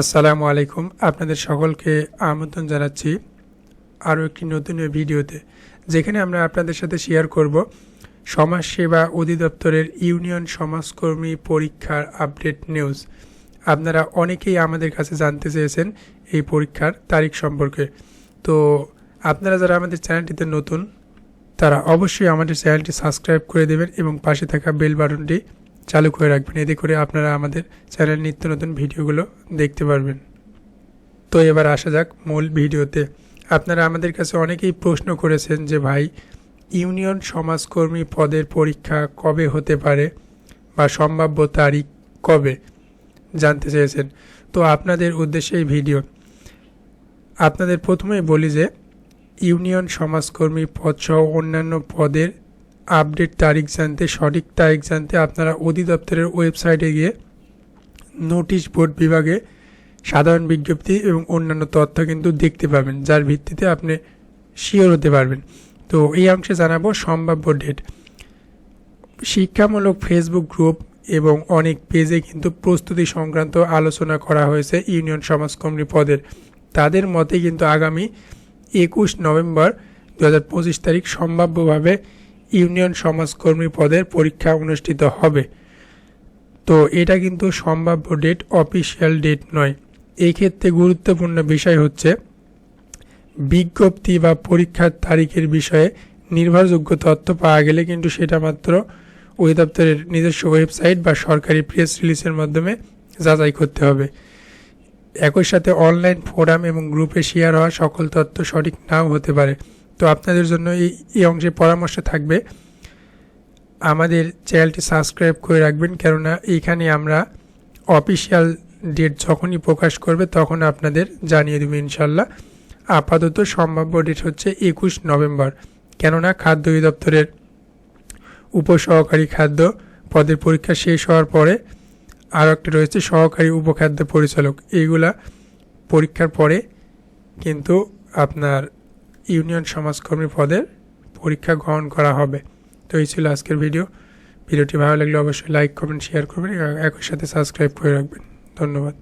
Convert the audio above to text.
আসসালামু আলাইকুম। আপনাদের সকলকে আমন্ত্রণ জানাচ্ছি আরও একটি নতুন ভিডিওতে, যেখানে আমরা আপনাদের সাথে শেয়ার করব সমাজসেবা অধিদপ্তরের ইউনিয়ন সমাজকর্মী পরীক্ষার আপডেট নিউজ আপনারা অনেকেই আমাদের কাছে জানতে চেয়েছেন এই পরীক্ষার তারিখ সম্পর্কে। তো আপনারা যারা আমাদের চ্যানেলটিতে নতুন, তারা অবশ্যই আমাদের চ্যানেলটি সাবস্ক্রাইব করে দেবেন এবং পাশে থাকা বেল বাটনটি চালু করে রাখবেন। এতে করে আপনারা আমাদের চ্যানেল নিত্য নতুন ভিডিওগুলো দেখতে পারবেন। তো এবার আসা যাক মূল ভিডিওতে। আপনারা আমাদের কাছে অনেকেই প্রশ্ন করেছেন যে, ভাই, ইউনিয়ন সমাজকর্মী পদের পরীক্ষা কবে হতে পারে বা সম্ভাব্য তারিখ কবে? জানতে চেয়েছেন। তো আপনাদের উদ্দেশ্যে এই ভিডিও। আপনাদের প্রথমেই বলি যে, ইউনিয়ন সমাজকর্মী পদসহ অন্যান্য পদের আপডেট তারিখ জানতে, সঠিক তারিখ জানতে আপনারা অধিদপ্তরের ওয়েবসাইটে গিয়ে নোটিশ বোর্ড বিভাগে সাধারণ বিজ্ঞপ্তি এবং অন্যান্য তথ্য কিন্তু দেখতে পাবেন, যার ভিত্তিতে আপনি শিওর হতে পারবেন। তো এই অংশে জানাব সম্ভাব্য ডেট শিক্ষামূলক ফেসবুক গ্রুপ এবং অনেক পেজে কিন্তু প্রস্তুতি সংক্রান্ত আলোচনা করা হয়েছে ইউনিয়ন সমাজকর্মী পদের। তাদের মতে কিন্তু আগামী একুশ নভেম্বর দু হাজার পঁচিশ তারিখ সম্ভাব্যভাবে ইউনিয়ন সমাজকর্মী পদের পরীক্ষা অনুষ্ঠিত হবে। তো এটা কিন্তু সম্ভাব্য ডেট অফিসিয়াল ডেট নয়। এই ক্ষেত্রে গুরুত্বপূর্ণ বিষয় হচ্ছে, বিজ্ঞপ্তি বা পরীক্ষার তারিখের বিষয়ে নির্ভরযোগ্য তথ্য পাওয়া গেলে কিন্তু সেটা মাত্র অধিদপ্তরের নিজস্ব ওয়েবসাইট বা সরকারি প্রেস রিলিজের মাধ্যমে যাচাই করতে হবে। একই সাথে অনলাইন ফোরাম এবং গ্রুপে শেয়ার হওয়া সকল তথ্য সঠিক নাও হতে পারে। তো আপনাদের জন্য এই এই অংশে পরামর্শ থাকবে। আমাদের চ্যানেলটি সাবস্ক্রাইব করে রাখবেন, কেননা এইখানে আমরা অফিসিয়াল ডেট যখনই প্রকাশ করবে তখন আপনাদের জানিয়ে দেবো ইনশাল্লাহ। আপাতত সম্ভাব্য ডেট হচ্ছে একুশ নভেম্বর, কেননা খাদ্য অধিদপ্তরের উপসহকারী খাদ্য পদের পরীক্ষা শেষ হওয়ার পরে আরও একটা রয়েছে সহকারী উপখাদ্য পরিচালক। এইগুলা পরীক্ষার পরে কিন্তু আপনার ইউনিয়ন সমাজকর্মী পদের পরীক্ষা গ্রহণ করা হবে। তো এই ছিল আজকের ভিডিও। ভিডিওটি ভালো লাগলে অবশ্যই লাইক কমেন্ট শেয়ার করবেন একই সাথে সাবস্ক্রাইব করে রাখবেন। ধন্যবাদ।